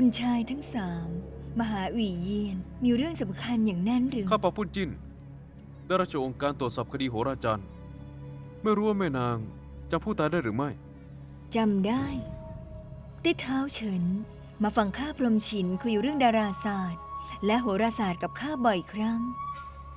คุณชายทั้งสามมหาอุยเยียนมีเรื่องสำคัญอย่างนั้นหรือ ข้าเปาปุ้นจิ้น ได้รับจากองค์การตรวจสอบคดีโหราจารย์ ไม่รู้ว่าแม่นางจำผู้ตายได้หรือไม่ จำได้ ได้เท้าเฉิน มาฟังข้าพรหมฉินคุยเรื่องดาราศาสตร์ และโหราศาสตร์กับข้าบ่อยครั้ง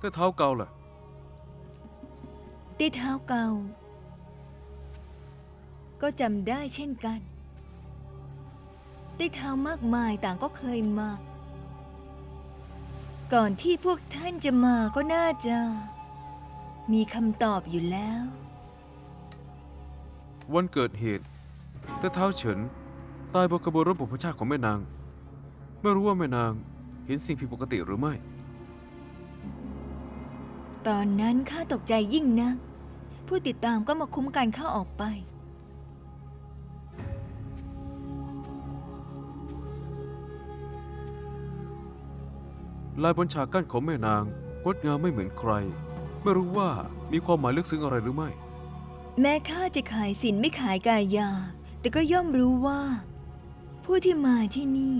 แต่เท้าเกาล่ะ ได้เท้าเก่าก็จำได้เช่นกัน ได้เท้ามากมายต่างก็เคยมา ก่อนที่พวกท่านจะมาก็น่าจะ มีคำตอบอยู่แล้ว วันเกิดเหตุ แต่เท้าเฉิน ตายบนกระบวนรถบุพชาติของแม่นาง ไม่รู้ว่าแม่นางเห็นสิ่งผิดปกติหรือไม่ ตอนนั้นข้าตกใจยิ่งนะ ผู้ติดตามก็มาคุ้มกันข้าออกไป ลายบนฉากกั้นของแม่นางงดงามไม่เหมือนใคร ไม่รู้ว่ามีความหมายลึกซึ้งอะไรหรือไม่ แม้ข้าจะขายสินไม่ขายกายา แต่ก็ย่อมรู้ว่า ผู้ที่มาที่นี่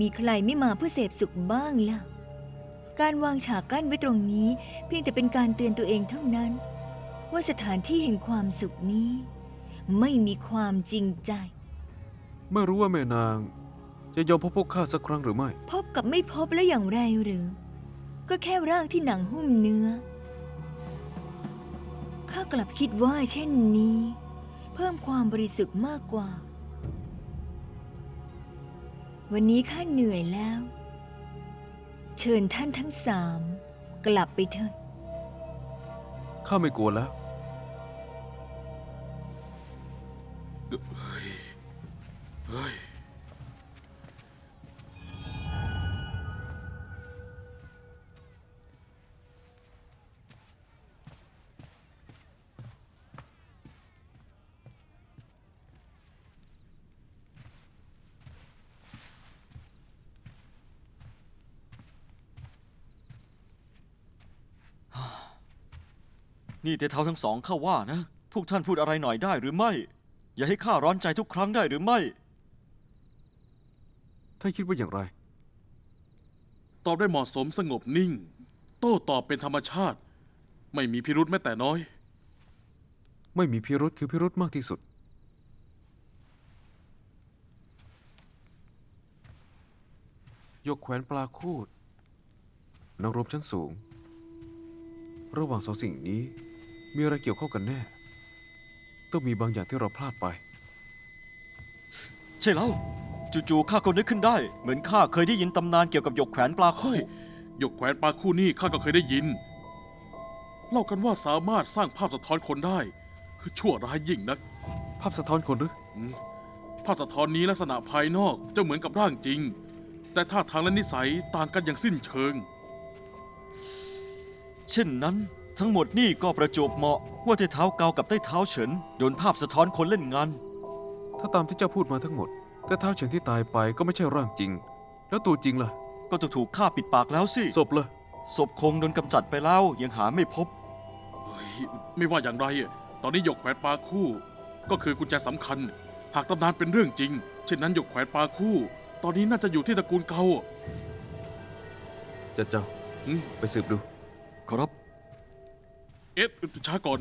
มีใครไม่มาเพื่อเสพสุขบ้างล่ะ การวางฉากกั้นไว้ตรงนี้ เพียงแต่เป็นการเตือนตัวเองเท่านั้น ว่าสถานที่แห่งความสุขนี้ ไม่มีความจริงใจ ไม่รู้ว่าแม่นาง จะยอมพบพวกข้าสักครั้งหรือไม่ พบกับไม่พบแล้วอย่างไรหรือ ก็แค่ร่างที่หนังหุ้มเนื้อ ข้ากลับคิดว่าเช่นนี้ เพิ่มความบริสุทธิ์มากกว่า วันนี้ข้าเหนื่อยแล้ว เชิญท่านทั้งสามกลับไปเถิดข้าไม่กลัวแล้ว นี่แต่เท้าทั้งสองข้าว่านะ พวกท่านพูดอะไรหน่อยได้หรือไม่ อย่าให้ข้าร้อนใจทุกครั้งได้หรือไม่ ท่านคิดว่าอย่างไร ตอบได้เหมาะสมสงบนิ่ง โต้ตอบเป็นธรรมชาติ ไม่มีพิรุธแม้แต่น้อย ไม่มีพิรุษคือพิรุธมากที่สุด ยกแขวนปลาคูดนักรบชั้นสูง ระหว่างสองสิ่งนี้ มีอะไรเกี่ยวข้องกันแน่ ต้องมีบางอย่างที่เราพลาดไป ใช่แล้วจู่ๆข้าก็นึกขึ้นได้ เหมือนข้าเคยได้ยินตำนานเกี่ยวกับหยกแขวนปลาคู่เฮ้ยหยกแขวนปลาคู่นี่ข้าก็เคยได้ยิน เล่ากันว่าสามารถสร้างภาพสะท้อนคนได้ คือชั่วร้ายยิ่งนัก ภาพสะท้อนคนหรืออืมภาพสะท้อนนี้ลักษณะภายนอกจะเหมือนกับร่างจริง แต่ท่าทางและนิสัยต่างกันอย่างสิ้นเชิง เช่นนั้น ทั้งหมดนี่ก็ประจวบเหมาะว่าแต่เท้าเกากับใต้เท้าเฉินโดนภาพสะท้อนคนเล่นงานถ้าตามที่เจ้าพูดมาทั้งหมด แต่เท้าเฉินที่ตายไปก็ไม่ใช่ร่างจริง แล้วตัวจริงล่ะ ก็จะถูกฆ่าปิดปากแล้วสิศพล่ะ ศพคงโดนกำจัดไปแล้วยังหาไม่พบ เฮ้ยไม่ว่าอย่างไร ตอนนี้หยกแขวนปลาคู่ ก็คือกุญแจสำคัญ หากตำนานเป็นเรื่องจริง เช่นนั้นหยกแขวนปลาคู่ ตอนนี้น่าจะอยู่ที่ตระกูลเกาจะเจ้าอืมไปสืบดูครับ เอ๊ะช้าก่อน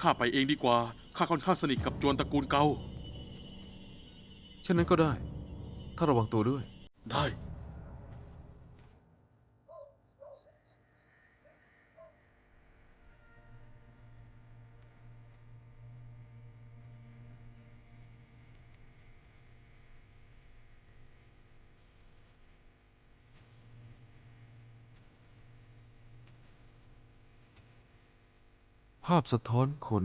ข้าไปเองดีกว่า ข้าค่อนข้างสนิทกับจวนตระกูลเกาเช่นนั้นก็ได้ ถ้าระวังตัวด้วย ได้ ภาพสะท้อนคน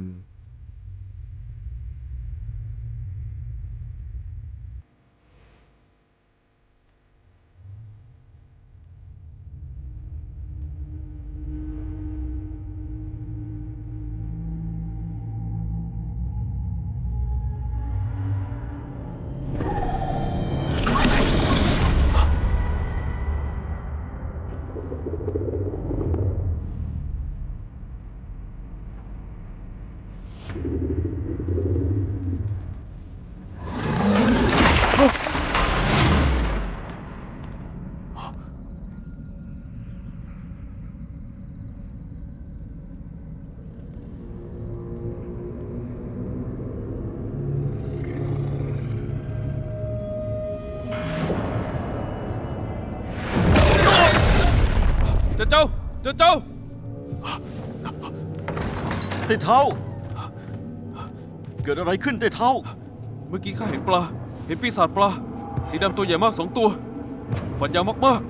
Chết cháu! เกิดอะไรขึ้นเต้เท้าเมื่อกี้ข้าเห็นปลา เห็นปีศาจปลา สีดำตัวใหญ่มากสองตัว ฝันยาวมาก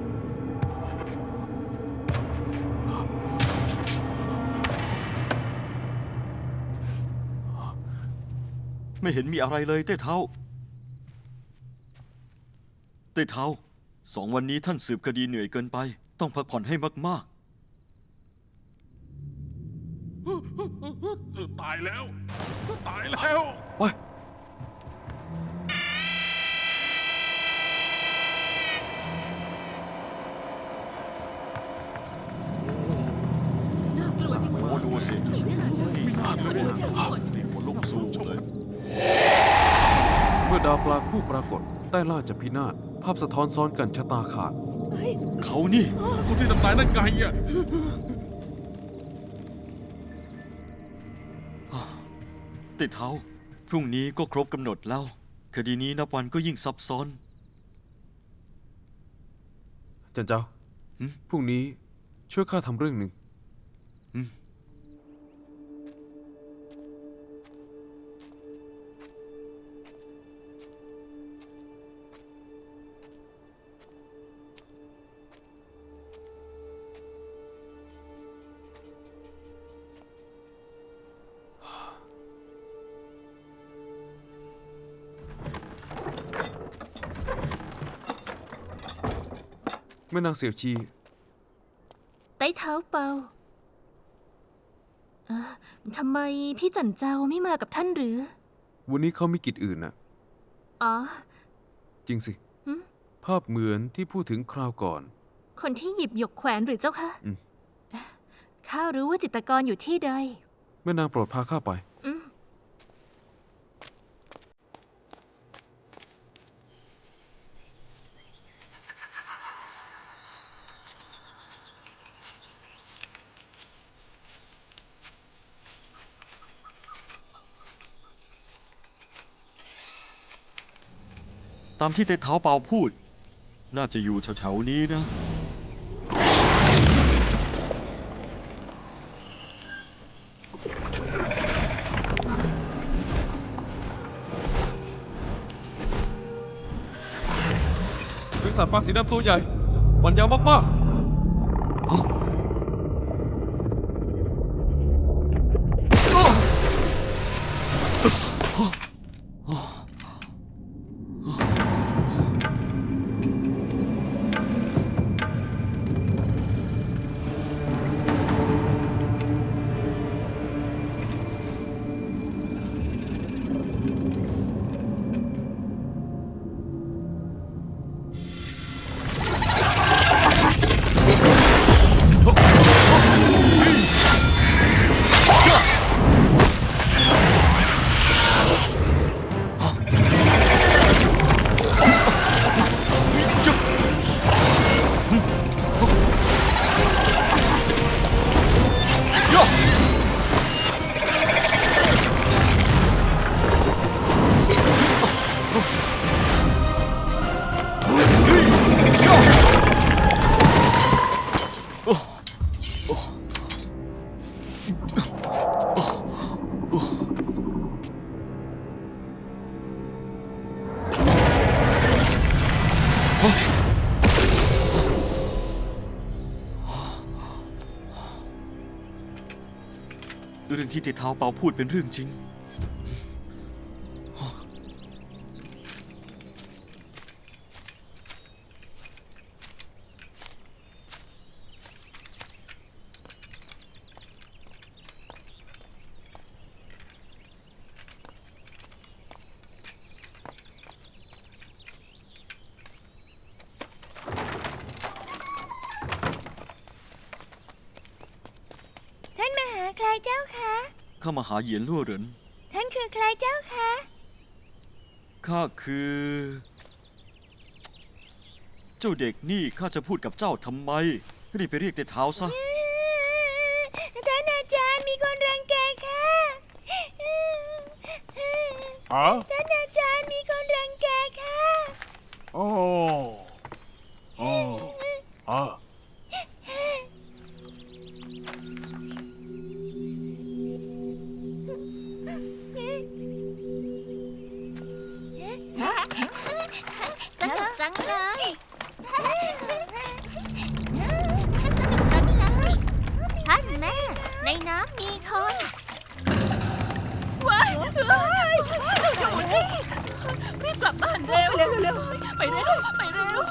ไม่เห็นมีอะไรเลยเต้เท้าเต้เท้าสองวันนี้ท่านสืบคดีเหนื่อยเกินไป ต้องพักผ่อนให้มาก ตายแล้ว ตายแล้วๆไปๆโอ้ดูสินี่หัวลุกสูงเลยเมื่อดาวปลาคู่ปรากฏใต้ล่าจะพินาศภาพสะท้อนซ้อนกันชะตาขาดเขานี่คนที่ทำนายนั่นไงอะ เต้เท้าพรุ่งนี้ก็ครบกำหนดแล้ว คดีนี้นับวันก็ยิ่งซับซ้อน จันเจ้า หึ พรุ่งนี้ช่วยข้าทำเรื่องหนึ่ง นางเสี่ยวชี ไต้เท้าเปาเอ่อทำไมพี่จันเจ้าไม่มากับท่านหรือ วันนี้เขามีกิจอื่นน่ะ อ๋อ จริงสิ หึ ภาพเหมือนที่พูดถึงคราวก่อน คนที่หยิบหยกแขวนหรือเจ้าคะอืม ข้ารู้ว่าจิตรกรอยู่ที่ใด แม่นางโปรดพาข้าไปามที่เต้เท้าเปาพูด น่าจะอยู่แถวๆนี้นะปีศาจปลาสีดำตัวใหญ่มันยาวมากๆ ที่เต้เท้าเปาพูดเป็นเรื่องจริง ท่านมาหาใครเจ้าคะ ข้ามาหาเหยียนลั่วเหรินท่านคือใครเจ้าคะ ข้าคือ เจ้าเด็กนี่ข้าจะพูดกับเจ้าทำไมรีบไปเรียกเต้เท้าซะ ท่านอาจารย์มีคนรังแกค่ะอ๋อท่านอาจารย์มีคนรังแกค่ะ โอ้โอ้อ๋อ กลับบ้านเร็วเร็วเร็วไปเร็วไปเร็ว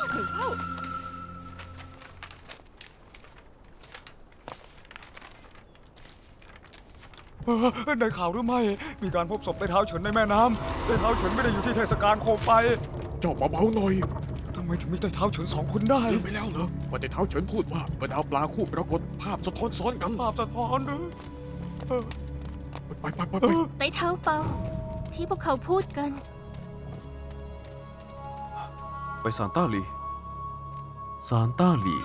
เอ่อได้ข่าวหรือไม่ มีการพบศพใต้เท้าเฉินในแม่น้ำใต้เท้าเฉินไม่ได้อยู่ที่เทศกาลโคมไฟเจ้าเบาๆหน่อยทำไมถึงมีใต้เท้าเฉินสองคนได้ลืมไปแล้วเหรอว่าแต่เท้าเฉินพูดว่าเมื่อดาวปลาคู่ปรากฏภาพสะท้อนซ้อนกัน ภาพสะท้อนหรือเออไปไปไปเอไปอไต้เท้าเปา ที่พวกเขาพูดกัน ไปซานต้าหลีซานต้าหลี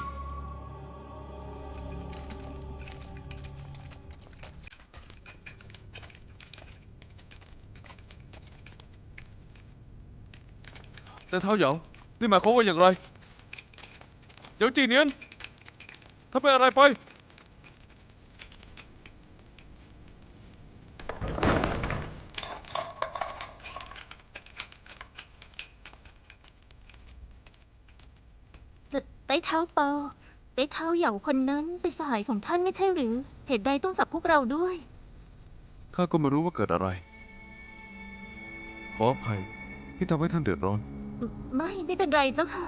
แต่เท้าเหยานี่หมายความว่าอย่างไรเหยาจีเนียนถ้าเป็นอะไรไป ไต้เท้าเปาไต้เท้าเหย่าคนนั้นเป็นสหายของท่านไม่ใช่หรือ เหตุใดต้องจับพวกเราด้วย ข้าก็ไม่รู้ว่าเกิดอะไร ขออภัยที่ทำให้ท่านเดือดร้อน ไม่ไม่เป็นไรเจ้าค่ะ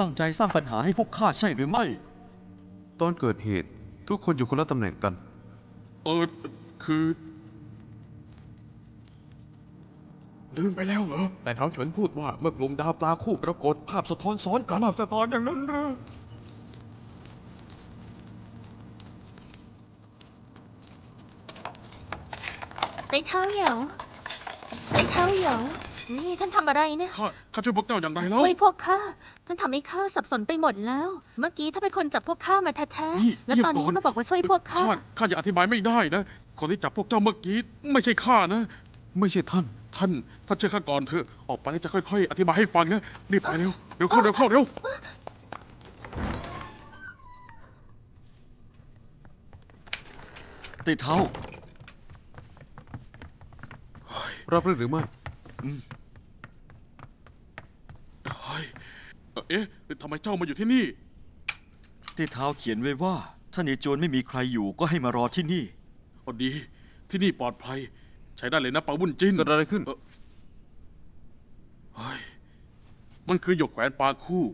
ตั้งใจสร้างปัญหาให้พวกข้าใช่หรือไม่ ตอนเกิดเหตุทุกคนอยู่คนละตำแหน่งกัน เออ คือลืมไปแล้วเหรอ แต่เท้าเฉินพูดว่าเมื่อกลุ่มดาวปลาคู่ปรากฏภาพสะท้อนซ้อนกันภาพสะท้อนอย่างนั้นหรือไต้เท้าเหย่าไต้เท้าเหย่า นี่ท่านทำอะไรเนี่ย ข้าข้าช่วยพวกเจ้าอย่างไรแล้วช่วยพวกข้า ท่านทำให้ข้าสับสนไปหมดแล้ว เมื่อกี้ถ้าเป็นคนจับพวกข้ามาแท้นี่ๆแล้วตอนนี้เงียบก่อนมาบอกว่าช่วยพวกข้าข้า ข้าจะอธิบายไม่ได้นะ คนที่จับพวกเจ้าเมื่อกี้ไม่ใช่ข้านะ ไม่ใช่ท่าน ท่านท่านเชื่อข้าก่อนเถอะ ออกไปแล้วจะค่อย ๆ อธิบายให้ฟังนะรีบไปเร็ว เร็วเข้าเร็วเข้าเร็วติเท้ารับรู้หรือไม่ เฮ้ย เอ๊ะทำไมเจ้ามาอยู่ที่นี่ติเท้าเขียนไว้ว่า ถ้าในโจรไม่มีใครอยู่ก็ให้มารอที่นี่พอดี ที่นี่ปลอดภัย ใช้ได้เลยนะปาวุ้นจินเกิดอะไรขึ้นเอ่อเฮ้ยมันคือหยกแขวนปลาคู่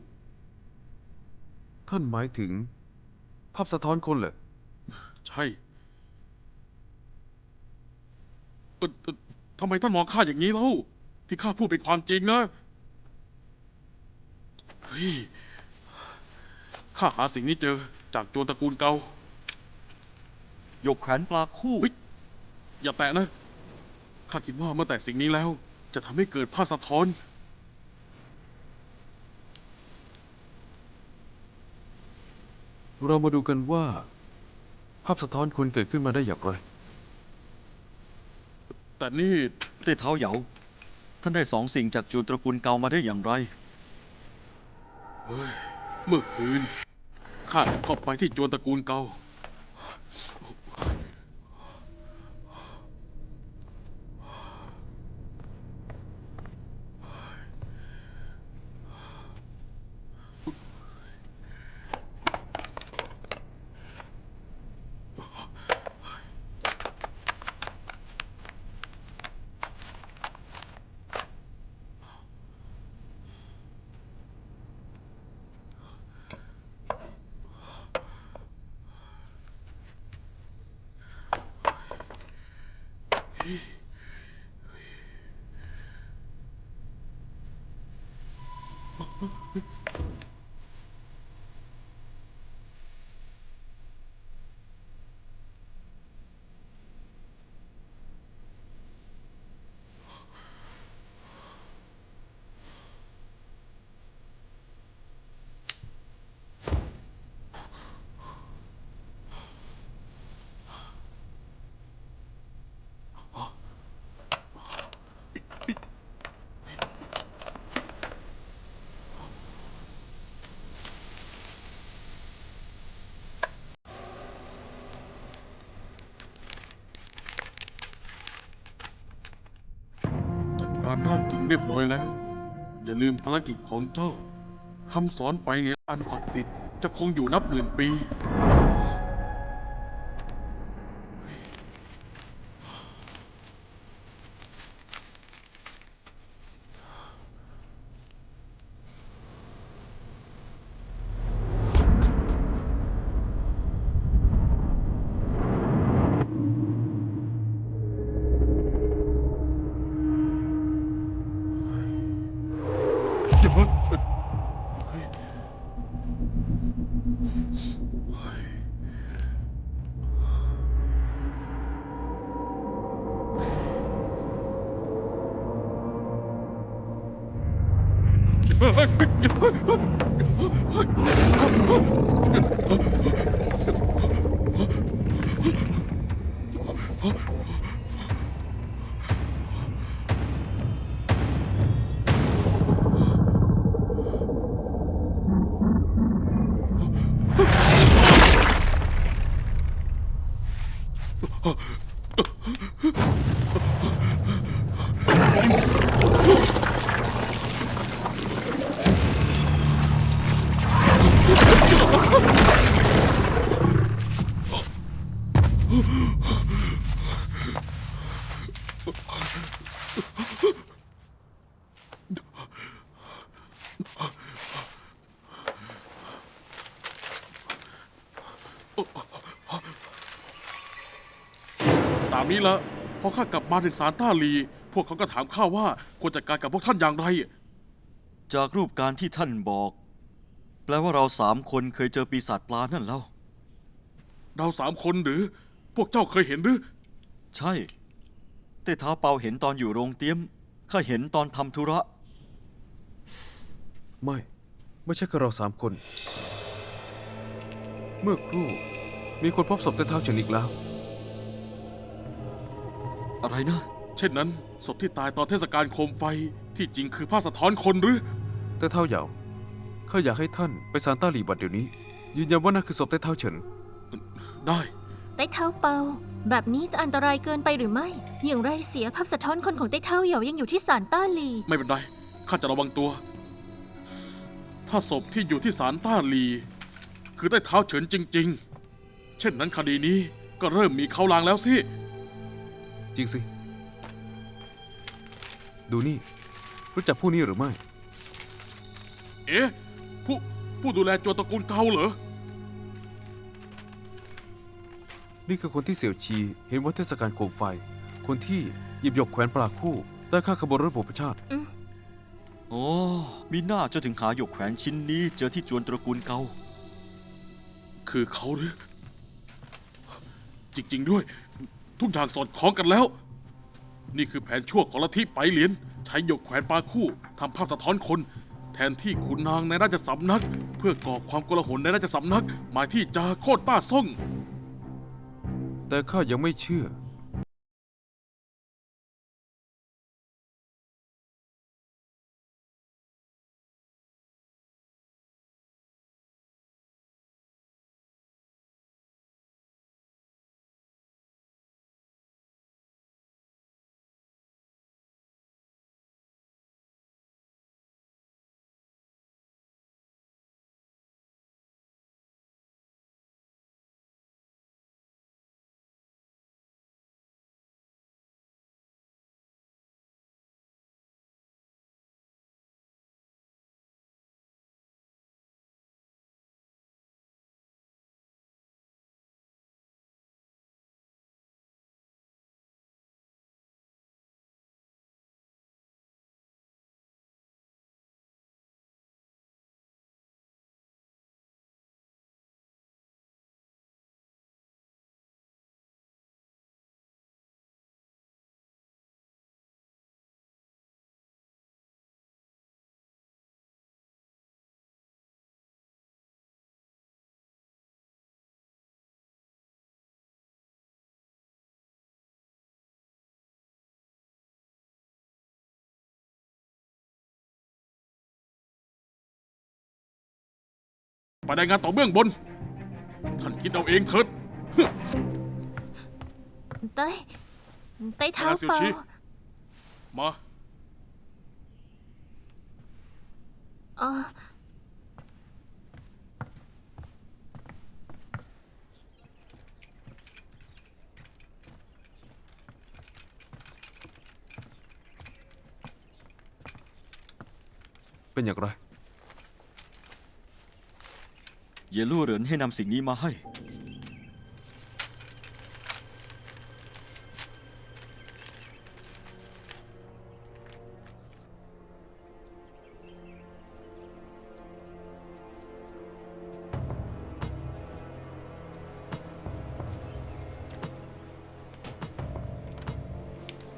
ท่านหมายถึง ภาพสะท้อนคนเหรอใช่เอ่อเอ่อทำไมท่านมองข้าอย่างนี้เล่าที่ข้าพูดเป็นความจริงนะ เฮ้ยข้าหาสิ่งนี้เจอจากโจรตระกูลเกายกแขวนปลาคู่เฮ้ยอย่าแตะนะ ข้าคิดว่าเมื่อแตะสิ่งนี้แล้ว จะทำให้เกิดภาพสะท้อน เรามาดูกันว่า ภาพสะท้อนคนเกิดขึ้นมาได้อย่างไร แต่นี่ติเท้าเหยา ท่านได้สองสิ่งจากโจรตระกูลเกามาได้อย่างไร เมื่อคืนข้าเข้าไปที่จวนตระกูลเกา เรียบร้อยแล้ว อย่าลืมภารกิจของเจ้าคำสอนไปเงอันศักดิ์สิทธิ์จะคงอยู่นับหมื่นปี เดี๋ยว ตามนี้ละพอข้ากลับมาถึงสารต้าลี พวกเขาก็ถามข้าว่าควรจัดการกับพวกท่านอย่างไร จากรูปการที่ท่านบอก แปลว่าเราสามคนเคยเจอปีศาจปลานั่นแล้ว เราสามคนหรือ พวกเจ้าเคยเห็นหรือ ใช่แต่เท้าเปาเห็นตอนอยู่โรงเตี้ยมข้าเห็นตอนทำธุระ ไม่ ไม่ใช่แค่เราสามคน เมื่อครู่ มีคนพบศพใต้เท้าเฉินอีกแล้ว อะไรนะ เช่นนั้นศพที่ตายตอนเทศกาลโคมไฟที่จริงคือภาพสะท้อนคนหรือใต้เท้าเหยา ข้าอยากให้ท่านไปซานต้าหลีบัดเดี๋ยวนี้ ยืนยันว่านั่นคือศพใต้เท้าเฉิน ได้ไต้เท้าเปา แบบนี้จะอันตรายเกินไปหรือไม่ อย่างไรเสียภาพสะท้อนคนของไต้เท้าเหยายังอยู่ที่ศาลต้าหลีไม่เป็นไรข้าจะระวังตัว ถ้าศพที่อยู่ที่ศาลต้าลี คือใต้เท้าเฉินจริง ๆ เช่นนั้นคดีนี้ก็เริ่มมีเขาลางแล้วสิจริงสิ ดูนี่ รู้จักผู้นี้หรือไม่ เอ๊ะ ผู้ผู้ดูแลจวนตระกูลเกาเหรอ นี่คือคนที่เสี่ยวชีเห็นว่าเทศกาลโคมไฟ คนที่หยิบหยกแขวนปลาคู่ ได้ค่าขบวนรถบุพชาติ โอ้ มีหน้าจนถึงหาหยกแขวนชิ้นนี้ เจอที่จวนตระกูลเกา คือเขาหรือ จริง ๆ ด้วย ทุกอย่างสอดคล้องกันแล้ว นี่คือแผนชั่วของลัทธิไปเหรียญใช้หยกแขวนปลาคู่ทำภาพสะท้อนคน แทนที่ขุนนางในราชสำนัก เพื่อก่อความโกลาหลในราชสำนักมาที่จาโคตรต้าซ่ง แต่ข้ายังไม่เชื่อ ไปรายงานต่อเบื้องบน ท่านคิดเอาเองเถิดเต้เต้เท้าเปล่ามาอ๋อเป็นอย่างไร เยลู่เหรินให้นำสิ่งนี้มาให้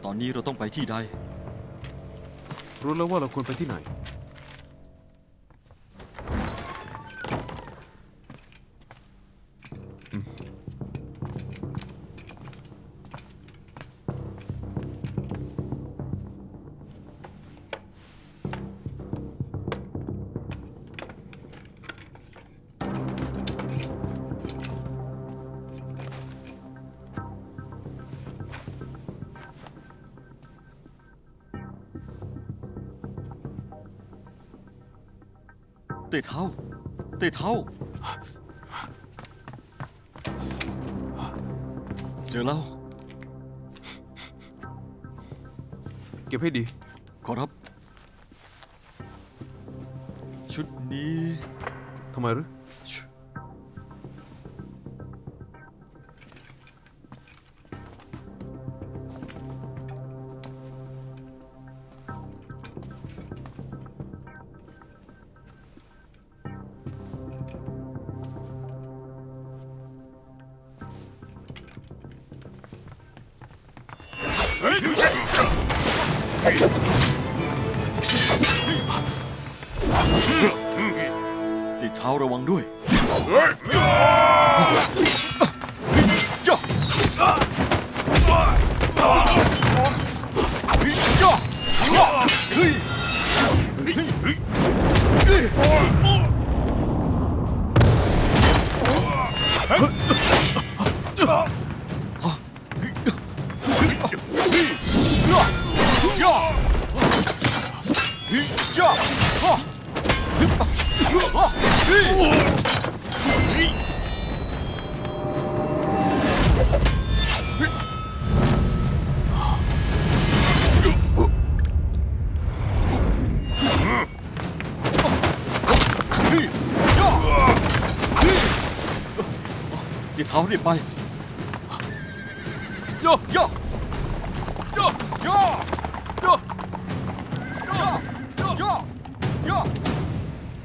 ตอนนี้เราต้องไปที่ใด รู้แล้วว่าเราควรไปที่ไหน ตะเท้าเตะเท้าเจอแล้ว เก็บให้ดี ขอรับ ชุดนี้ทำไมหรือ